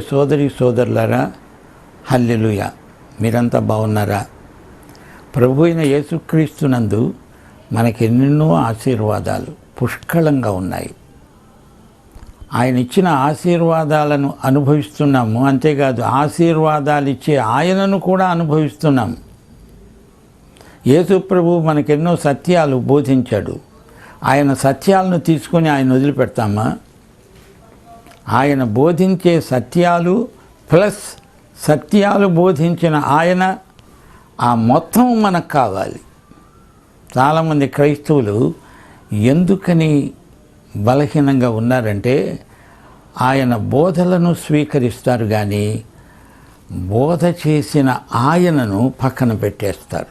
సోదరి సోదరులారా హల్లెలుయ. మీరంతా బాగున్నారా? ప్రభు అయిన యేసుక్రీస్తునందు మనకెన్నెన్నో ఆశీర్వాదాలు పుష్కళంగా ఉన్నాయి. ఆయన ఇచ్చిన ఆశీర్వాదాలను అనుభవిస్తున్నాము. అంతేకాదు ఆశీర్వాదాలు ఇచ్చే ఆయనను కూడా అనుభవిస్తున్నాము. యేసు ప్రభు మనకెన్నో సత్యాలు బోధించాడు. ఆయన సత్యాలను తీసుకొని ఆయన వదిలిపెడతామా? ఆయన బోధించే సత్యాలు ప్లస్ సత్యాలు బోధించిన ఆయన ఆ మొత్తం మనకు కావాలి. చాలామంది క్రైస్తవులు ఎందుకని బలహీనంగా ఉన్నారంటే ఆయన బోధలను స్వీకరిస్తారు కానీ బోధ చేసిన ఆయనను పక్కన పెట్టేస్తారు.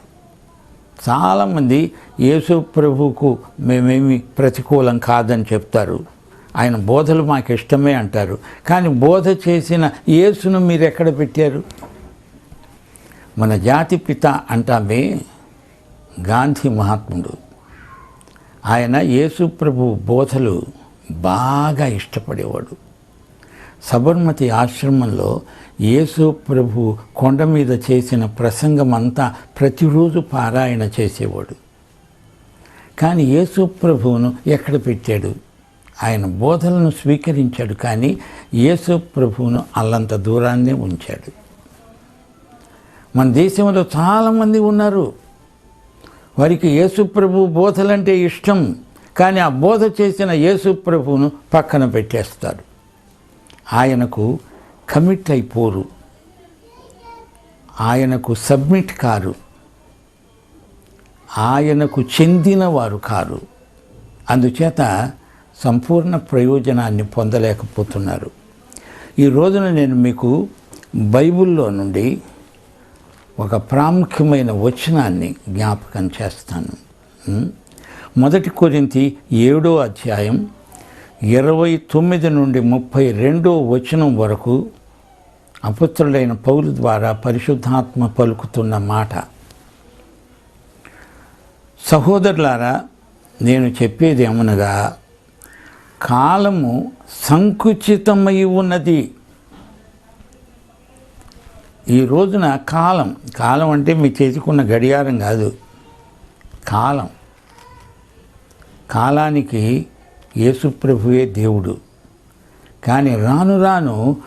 చాలామంది యేసు ప్రభువుకు మేమేమి ప్రతికూలం కాదని చెప్తారు. ఆయన బోధలు మాకు ఇష్టమే అంటారు. కానీ బోధ చేసిన యేసును మీరు ఎక్కడ పెట్టారు? మన జాతి పిత అంటామే గాంధీ మహాత్ముడు. ఆయన యేసు ప్రభు బోధలు బాగా ఇష్టపడేవాడు. సబర్మతి ఆశ్రమంలో యేసు ప్రభు కొండ మీద చేసిన ప్రసంగం అంతా ప్రతిరోజు పారాయణ చేసేవాడు. కానీ యేసు ప్రభువును ఎక్కడ పెట్టాడు? ఆయన బోధలను స్వీకరించాడు కానీ యేసు ప్రభువును అల్లంత దూరాన్నే ఉంచాడు. మన దేశంలో చాలామంది ఉన్నారు. వారికి యేసు ప్రభు బోధలంటే ఇష్టం కానీ ఆ బోధ చేసిన యేసు ప్రభువును పక్కన పెట్టేస్తారు. ఆయనకు కమిట్ అయిపోరు. ఆయనకు సబ్మిట్ కారు. ఆయనకు చెందిన వారు కారు. అందుచేత సంపూర్ణ ప్రయోజనాన్ని పొందలేకపోతున్నారు. ఈ రోజున నేను మీకు బైబిల్లో నుండి ఒక ప్రాముఖ్యమైన వచనాన్ని జ్ఞాపకం చేస్తాను. మొదటి కొరింతి ఏడో అధ్యాయం ఇరవై తొమ్మిది నుండి ముప్పై రెండో వచనం వరకు అపుత్రుడైన పౌలు ద్వారా పరిశుద్ధాత్మ పలుకుతున్న మాట. సహోదరులారా నేను చెప్పేది ఏమనగా కాలము సంకుచితమై ఉన్నది. ఈ రోజున కాలం కాలం అంటే మీ చేతికున్న గడియారం కాదు. కాలం. కాలానికి యేసుప్రభువే దేవుడు. కానీ రాను రాను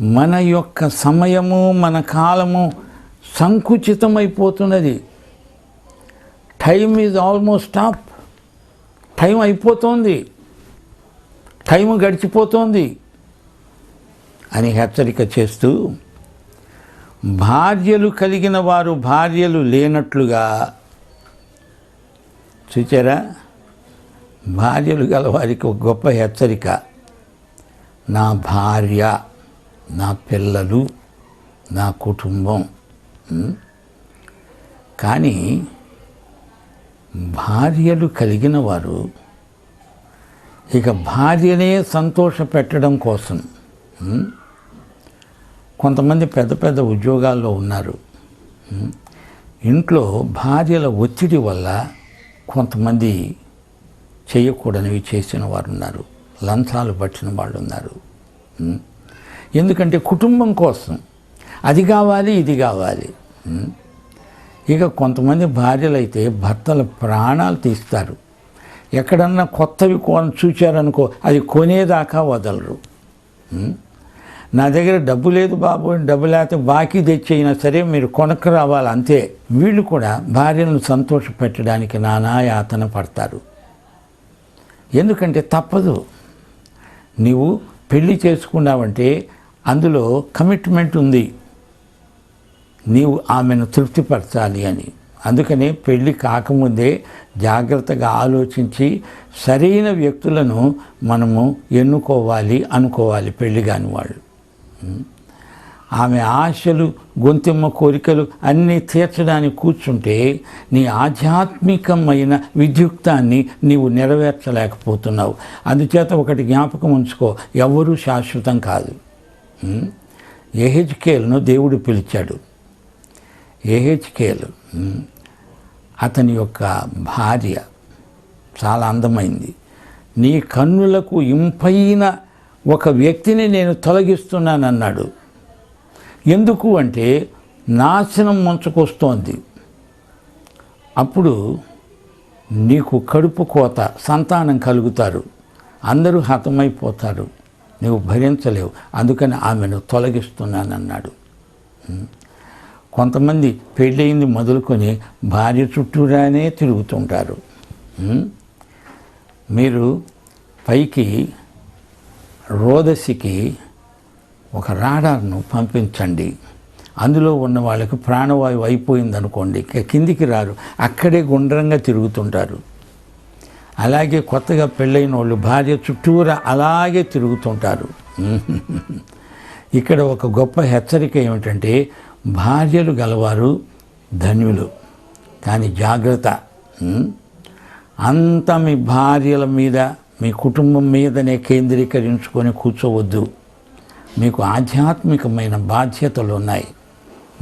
మన యొక్క సమయము మన కాలము సంకుచితమైపోతున్నది. Time is almost stop time అయిపోతుంది. టైం గడిచిపోతోంది అని హెచ్చరిక చేస్తూ భార్యలు కలిగిన వారు భార్యలు లేనట్లుగా చూచారా? భార్యలు గల వారికి ఒక గొప్ప హెచ్చరిక. నా భార్య నా పిల్లలు నా కుటుంబం. కానీ భార్యలు కలిగిన వారు ఇక భార్యనే సంతోష పెట్టడం కోసం కొంతమంది పెద్ద పెద్ద ఉద్యోగాల్లో ఉన్నారు. ఇంట్లో భార్యల ఒత్తిడి వల్ల కొంతమంది చేయకూడనివి చేసిన వారు ఉన్నారు లంచాలు పట్టిన వాళ్ళు ఉన్నారు ఎందుకంటే కుటుంబం కోసం అది కావాలి ఇది కావాలి. ఇక కొంతమంది భార్యలు అయితే భర్తల ప్రాణాలు తీస్తారు. ఎక్కడన్నా కొత్తవి కొని చూచారనుకో అది కొనేదాకా వదలరు. నా దగ్గర డబ్బు లేదు బాబు డబ్బు లేకపోతే బాకీ తెచ్చైనా సరే మీరు కొనక్కు రావాలి అంతే. వీళ్ళు కూడా భార్యలను సంతోష పెట్టడానికి నానా యాతన పడతారు. ఎందుకంటే తప్పదు. నీవు పెళ్ళి చేసుకున్నావంటే అందులో కమిట్మెంట్ ఉంది. నీవు ఆమెను తృప్తిపరచాలి అని. అందుకని పెళ్ళి కాకముందే జాగ్రత్తగా ఆలోచించి సరైన వ్యక్తులను మనము ఎన్నుకోవాలి అనుకోవాలి పెళ్ళి కాని వాళ్ళు ఆమె ఆశలు గొంతెమ్మ కోరికలు అన్నీ తీర్చడానికి కూర్చుంటే నీ ఆధ్యాత్మికమైన విద్యుక్తాన్ని నీవు నెరవేర్చలేకపోతున్నావు. అందుచేత ఒకటి జ్ఞాపకం ఉంచుకో ఎవరూ శాశ్వతం కాదు. ఏహెచ్కేల్ను దేవుడు పిలిచాడు. ఏహెచ్కేల్ అతని యొక్క భార్య చాలా అందమైంది. నీ కన్నులకు ఇంపైన ఒక వ్యక్తిని నేను తొలగిస్తున్నానన్నాడు. ఎందుకు అంటే నాశనం ముంచుకొస్తోంది. అప్పుడు నీకు కడుపు కోత సంతానం కలుగుతారు. అందరూ హతమైపోతారు. నువ్వు భరించలేవు. అందుకని ఆమెను తొలగిస్తున్నానన్నాడు. కొంతమంది పెళ్ళయింది మొదలుకొని భార్య చుట్టూరానే తిరుగుతుంటారు. మీరు పైకి రోదసికి ఒక రాడార్ను పంపించండి. అందులో ఉన్న వాళ్ళకి ప్రాణవాయువు అయిపోయింది అనుకోండి కిందికి రారు. అక్కడే గుండ్రంగా తిరుగుతుంటారు. అలాగే కొత్తగా పెళ్ళైన వాళ్ళు భార్య చుట్టూరా అలాగే తిరుగుతుంటారు. ఇక్కడ ఒక గొప్ప హెచ్చరిక ఏమిటంటే భార్యలు గలవారు ధన్యులు. కానీ జాగ్రత్త అంత మీ భార్యల మీద మీ కుటుంబం మీదనే కేంద్రీకరించుకొని కూర్చోవద్దు. మీకు ఆధ్యాత్మికమైన బాధ్యతలు ఉన్నాయి.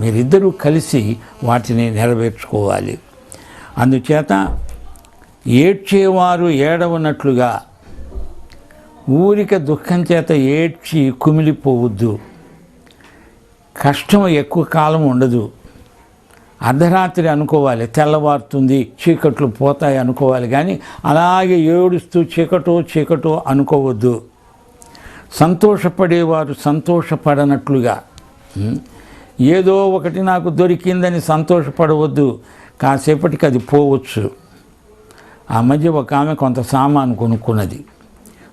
మీరిద్దరూ కలిసి వాటిని నెరవేర్చుకోవాలి. అందుచేత ఏడ్చేవారు ఏడవనట్లుగా ఊరిక దుఃఖం చేత ఏడ్చి కుమిలిపోవద్దు. కష్టం ఎక్కువ కాలం ఉండదు. అర్ధరాత్రి అనుకోవాలి తెల్లవారుతుంది చీకట్లు పోతాయి అనుకోవాలి కానీ అలాగే ఏడుస్తూ చీకటో చీకటో అనుకోవద్దు. సంతోషపడేవారు సంతోషపడనట్లుగా ఏదో ఒకటి నాకు దొరికిందని సంతోషపడవద్దు కాసేపటికి అది పోవచ్చు. ఆ మధ్య ఒక ఆమె కొంత సామాను కొనుక్కున్నది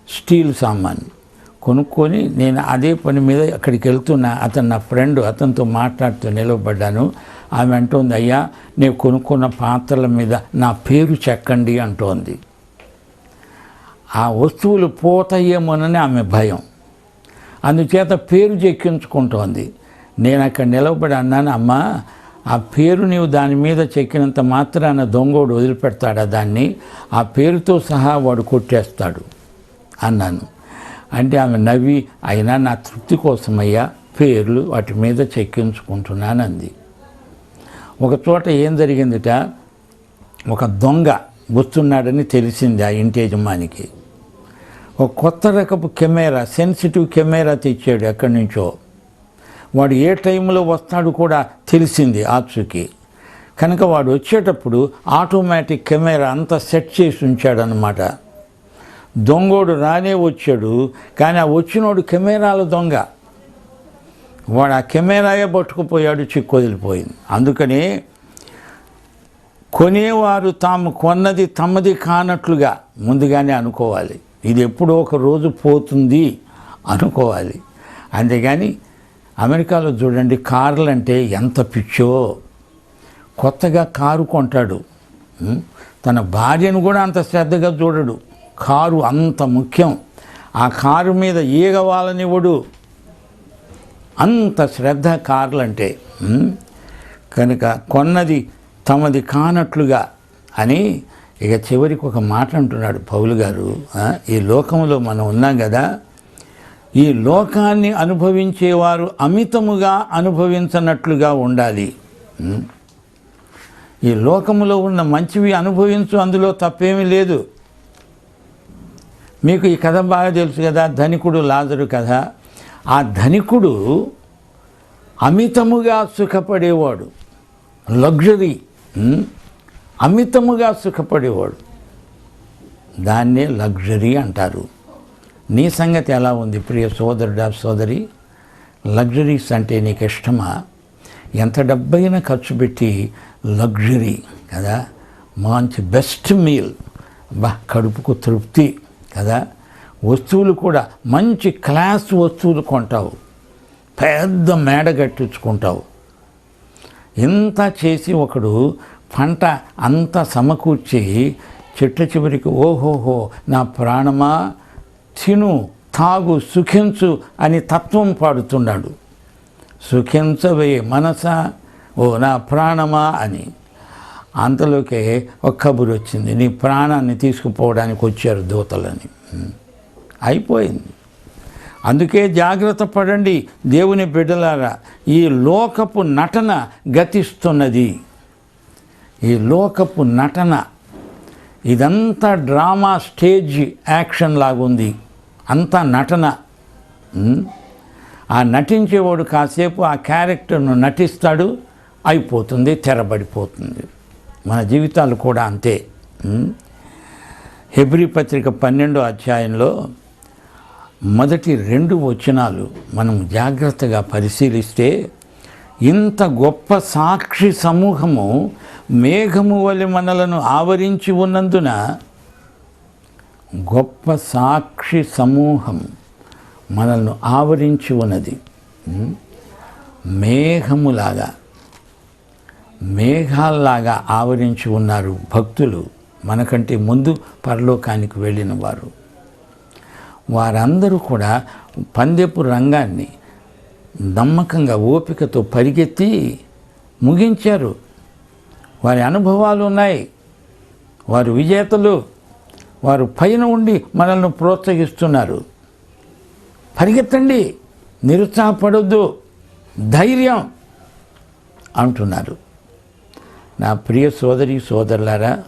స్టీల్ సామాను. కొనుక్కొని నేను అదే పని మీద అక్కడికి వెళ్తున్నా. అతను నా ఫ్రెండ్ అతనితో మాట్లాడుతూ నిలవబడ్డాను ఆమె అంటోంది అయ్యా నేను కొనుక్కున్న పాత్రల మీద నా పేరు చెక్కండి అంటోంది. ఆ వస్తువులు పోతాయేమోనని ఆమె భయం. అందుచేత పేరు చెక్కించుకుంటోంది. నేను అక్కడ నిలవబడి అన్నాను అమ్మా ఆ పేరు నీవు దాని మీద చెక్కినంత మాత్రాన దొంగోడు వదిలిపెడతాడా దాన్ని? ఆ పేరుతో సహా వాడు కొట్టేస్తాడు అన్నాను. అంటే ఆమె నవ్వి అయినా నా తృప్తి కోసమయ్యా పేర్లు వాటి మీద చెక్కించుకుంటున్నానంది. ఒక చోట ఏం జరిగిందిట? ఒక దొంగ వస్తున్నాడని తెలిసింది ఆ ఇంటి యజమానికి. ఒక కొత్త రకపు కెమెరా సెన్సిటివ్ కెమెరా తెచ్చాడు ఎక్కడి నుంచో. వాడు ఏ టైంలో వస్తాడు కూడా తెలిసింది ఆచుకి కనుక వాడు వచ్చేటప్పుడు ఆటోమేటిక్ కెమెరా అంతా సెట్ చేసి ఉంచాడనమాట దొంగోడు రానే వచ్చాడు కానీ ఆ వచ్చినోడు కెమెరాల దొంగ. వాడు ఆ కెమెరాయే పట్టుకుపోయాడు చిక్కు వదిలిపోయింది. అందుకని కొనేవారు తాము కొన్నది తమది కానట్లుగా ముందుగానే అనుకోవాలి. ఇది ఎప్పుడో ఒక రోజు పోతుంది అనుకోవాలి. అంతేగాని అమెరికాలో చూడండి కార్లు అంటే ఎంత పిచ్చో. కొత్తగా కారు కొంటాడు. తన భార్యను కూడా అంత శ్రద్ధగా చూడడు. కారు అంత ముఖ్యం. ఆ కారు మీద ఈగ అంత శ్రద్ధ కార్లు అంటే కనుక కొన్నది తమది కానట్లుగా అని ఇక చివరికి ఒక మాట అంటున్నాడు పౌలు గారు ఈ లోకంలో మనం ఉన్నాం కదా ఈ లోకాన్ని అనుభవించేవారు అమితముగా అనుభవించనట్లుగా ఉండాలి. ఈ లోకములో ఉన్న మంచివి అనుభవించు అందులో తప్పేమీ లేదు. మీకు ఈ కథ బాగా తెలుసు కదా ధనికుడు లాజరు కథ. ఆ ధనికుడు అమితముగా సుఖపడేవాడు. లగ్జరీ అమితముగా సుఖపడేవాడు. దాన్నే లగ్జరీ అంటారు. నీ సంగతి ఎలా ఉంది ప్రియ సోదరుడా సోదరి? లగ్జరీస్ అంటే నీకు ఇష్టమా ఎంత డబ్బైనా ఖర్చు పెట్టి లగ్జరీ కదా? మంచి బెస్ట్ మీల్. బా కడుపుకు తృప్తి. కదా? వస్తువులు కూడా మంచి క్లాస్ వస్తువులు కొంటావు. పెద్ద మేడ కట్టించుకుంటావు. ఇంత చేసి ఒకడు పంట అంత సమకూర్చి చెట్ల చివరికి ఓహోహో నా ప్రాణమా? తిను తాగు సుఖించు అని తత్వం పాడుతున్నాడు. సుఖించవే మనస? ఓ నా ప్రాణమా? అని. అంతలోకే ఒక కబురు వచ్చింది నీ ప్రాణాన్ని తీసుకుపోవడానికి వచ్చారు దూతలని. అయిపోయింది. అందుకే జాగ్రత్త పడండి దేవుని బిడ్డలారా ఈ లోకపు నటన గతిస్తున్నది. ఈ లోకపు నటన ఇదంతా డ్రామా స్టేజ్ యాక్షన్ లాగుంది. అంతా నటన. ఆ నటించేవాడు కాసేపు ఆ క్యారెక్టర్ను నటిస్తాడు అయిపోతుంది తెరబడిపోతుంది. మన జీవితాలు కూడా అంతే. హెబ్రి పత్రిక పన్నెండో అధ్యాయంలో మొదటి రెండు వచనాలు మనం జాగ్రత్తగా పరిశీలిస్తే ఇంత గొప్ప సాక్షి సమూహము మేఘము వలె మనలను ఆవరించి ఉన్నందున గొప్ప సాక్షి సమూహం మనల్ని ఆవరించి ఉన్నది. మేఘములాగా. మేఘాల్లాగా ఆవరించి ఉన్నారు భక్తులు మనకంటే ముందు పరలోకానికి వెళ్ళిన వారు. వారందరూ కూడా పందెపు రంగాన్ని నమ్మకంగా ఓపికతో పరిగెత్తి ముగించారు. వారి అనుభవాలు ఉన్నాయి. వారు విజేతలు. వారు పైన ఉండి మనల్ని ప్రోత్సహిస్తున్నారు. పరిగెత్తండి. నిరుత్సాహపడొద్దు. ధైర్యం అంటున్నారు. నా ప్రియ సోదరి సోదరులారా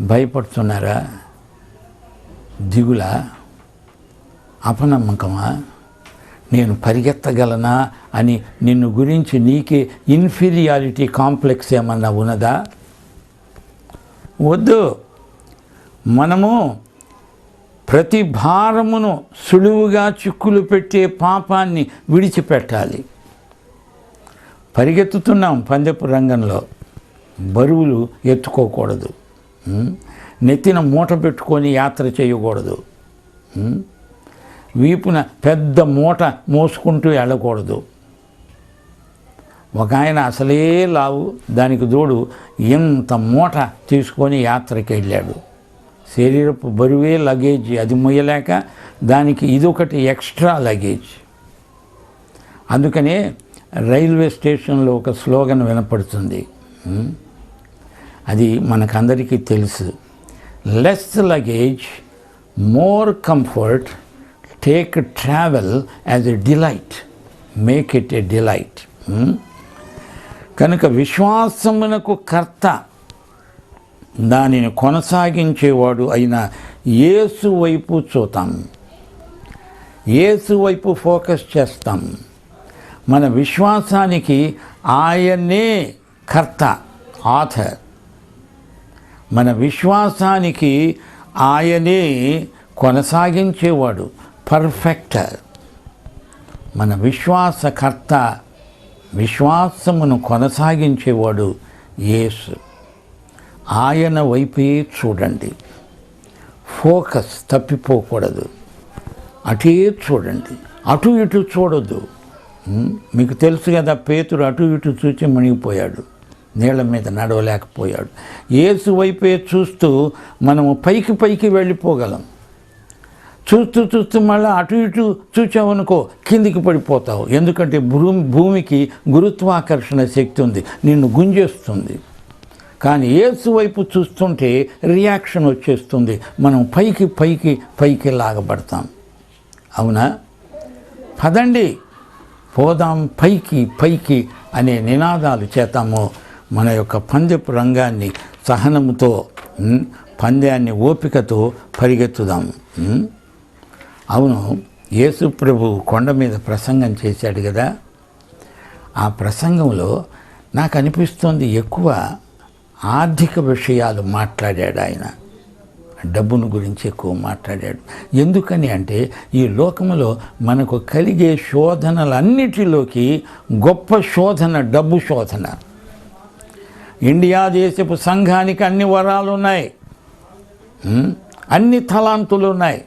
భయపడుతున్నారా? దిగులా? అపనమ్మకమా? నేను పరిగెత్తగలనా అని నిన్ను గురించి నీకే ఇన్ఫీరియారిటీ కాంప్లెక్స్ ఏమన్నా ఉన్నదా? వద్దు. మనము ప్రతి భారమును సులువుగా చిక్కులు పెట్టే పాపాన్ని విడిచిపెట్టాలి. పరిగెత్తుతున్నాం పందెపు రంగంలో. బరువులు ఎత్తుకోకూడదు. నెత్తిన మూట పెట్టుకొని యాత్ర చేయకూడదు. వీపున పెద్ద మూట మోసుకుంటూ వెళ్ళకూడదు. ఒక ఆయన అసలే లావు దానికి తోడు ఇంత మూట తీసుకొని యాత్రకి వెళ్ళాడు. శరీరపు బరువే లగేజ్ అది మొయ్యలేక దానికి ఇదొకటి ఎక్స్ట్రా లగేజ్. అందుకనే రైల్వే స్టేషన్లో ఒక స్లోగన్ వినపడుతుంది. అది మనకందరికీ తెలుసు. Less luggage more comfort take travel as a delight make it a delight కనుక విశ్వాసమునకు కర్త దానిని కొనసాగించేవాడు అయిన యేసు వైపు చూతాం. యేసు వైపు ఫోకస్ చేస్తాం. మన విశ్వాసానికి ఆయనే కర్త ఆథర్. మన విశ్వాసానికి ఆయనే కొనసాగించేవాడు పర్ఫెక్టర్ మన విశ్వాసకర్త విశ్వాసమును కొనసాగించేవాడు యేసు. ఆయన వైపే చూడండి. ఫోకస్ తప్పిపోకూడదు. అటే చూడండి. అటు ఇటు చూడొద్దు. మీకు తెలుసు కదా పేతుడు అటు ఇటు చూచి మునిగిపోయాడు. నీళ్ళ మీద నడవలేకపోయాడు. ఏసు వైపే చూస్తూ మనము పైకి పైకి వెళ్ళిపోగలం. చూస్తూ చూస్తూ మళ్ళీ అటు ఇటు చూచావనుకో కిందికి పడిపోతావు. ఎందుకంటే భూమి భూమికి గురుత్వాకర్షణ శక్తి ఉంది. నిన్ను గుంజేస్తుంది. కానీ ఏసు వైపు చూస్తుంటే రియాక్షన్ వచ్చేస్తుంది. మనం పైకి పైకి పైకి లాగబడతాం. అవునా? పదండి. పోదాం పైకి పైకి అనే నినాదాలు చేతాము మన యొక్క పందెపు రంగాన్ని సహనముతో పందాన్ని ఓపికతో పరిగెత్తుదాం. అవును యేసు ప్రభు కొండ మీద ప్రసంగం చేశాడు కదా. ఆ ప్రసంగంలో నాకు అనిపిస్తోంది ఎక్కువ ఆర్థిక విషయాలు మాట్లాడాడు ఆయన. డబ్బును గురించి ఎక్కువ మాట్లాడాడు. ఎందుకని అంటే ఈ లోకంలో మనకు కలిగే శోధనలన్నిటిలోకి గొప్ప శోధన డబ్బు శోధన. ఇండియా దేశపు సంఘానికి అన్ని వరాలు ఉన్నాయి అన్ని తలాంతులు ఉన్నాయి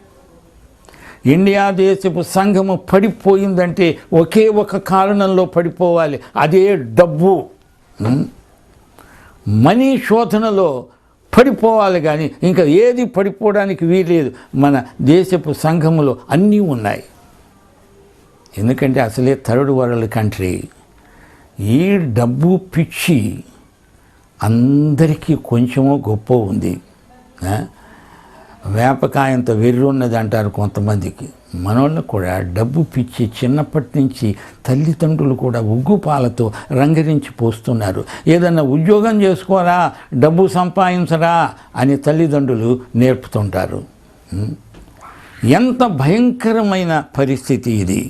ఇండియా దేశపు సంఘము పడిపోయిందంటే ఒకే ఒక కారణంలో పడిపోవాలి. అదే డబ్బు. మనీ శోధనలో పడిపోవాలి కానీ ఇంకా ఏది పడిపోవడానికి వీలేదు మన దేశపు సంఘములో అన్నీ ఉన్నాయి. ఎందుకంటే అసలే థర్డ్ వరల్డ్ కంట్రీ. ఈ డబ్బు పిచ్చి. అందరికీ కొంచెమో గొప్ప ఉంది. వేపకాయంత వెర్రి ఉన్నది అంటారు కొంతమందికి. మనోళ్ళకు కూడా డబ్బు పిచ్చి చిన్నప్పటి నుంచి తల్లిదండ్రులు కూడా ఉగ్గుపాలతో రంగరించి పోస్తున్నారు. ఏదన్నా ఉద్యోగం చేసుకోరా డబ్బు సంపాదించరా అని తల్లిదండ్రులు నేర్పుతుంటారు. ఎంత భయంకరమైన పరిస్థితి ఇది.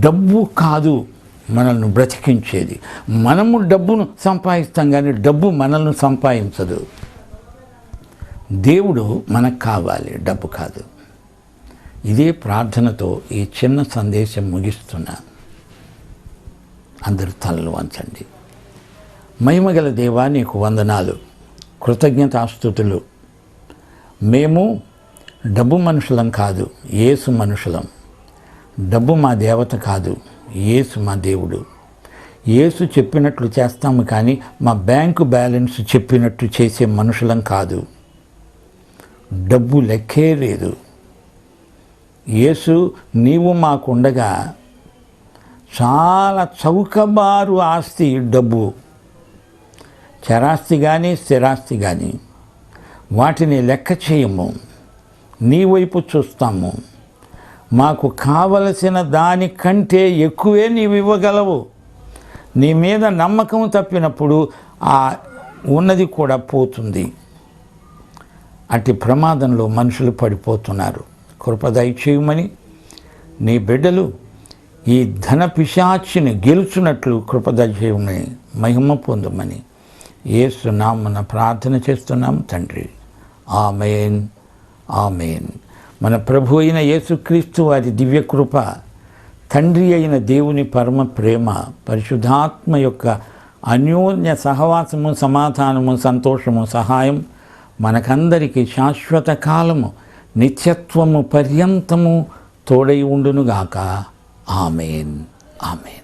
డబ్బు కాదు మనల్ని బ్రతికించేది. మనము డబ్బును సంపాదిస్తాం కానీ డబ్బు మనల్ని సంపాదించదు. దేవుడు మనకు కావాలి డబ్బు కాదు. ఇదే ప్రార్థనతో ఈ చిన్న సందేశం ముగిస్తున్నా. అందరు తలలు వంచండి. మహిమగల దేవా నీకు వందనాలు. కృతజ్ఞతాస్తుతులు. మేము డబ్బు మనుషులం కాదు ఏసు మనుషులం. డబ్బు మా దేవత కాదు. ఏసు మా దేవుడు. ఏసు చెప్పినట్లు చేస్తాము కానీ మా బ్యాంకు బ్యాలెన్స్ చెప్పినట్టు చేసే మనుషులం కాదు. డబ్బు లెక్కే లేదు. యేసు నీవు మాకుండగా చాలా చౌకబారు ఆస్తి డబ్బు. చరాస్తి కానీ స్థిరాస్తి కానీ వాటిని లెక్క చేయము. నీ వైపు చూస్తాము. మాకు కావలసిన దానికంటే ఎక్కువే నీవు ఇవ్వగలవు. నీ మీద నమ్మకం తప్పినప్పుడు ఆ ఉన్నది కూడా పోతుంది. అట్టి ప్రమాదంలో మనుషులు పడిపోతున్నారు. కృప దయచేయమని. నీ బిడ్డలు ఈ ధన పిశాచిని గెలుచున్నట్లు కృప దయచేయమని మహిమ పొందమని ఏసునామన ప్రార్థన చేస్తున్నాం తండ్రి. ఆమెన్. ఆమెన్. మన ప్రభు అయిన యేసుక్రీస్తు వారి దివ్యకృప తండ్రి అయిన దేవుని పరమ ప్రేమ పరిశుద్ధాత్మ యొక్క అన్యోన్య సహవాసము సమాధానము సంతోషము సహాయం మనకందరికీ శాశ్వత కాలము నిత్యత్వము పర్యంతము తోడై ఉండునుగాక. ఆమెన్. ఆమెన్.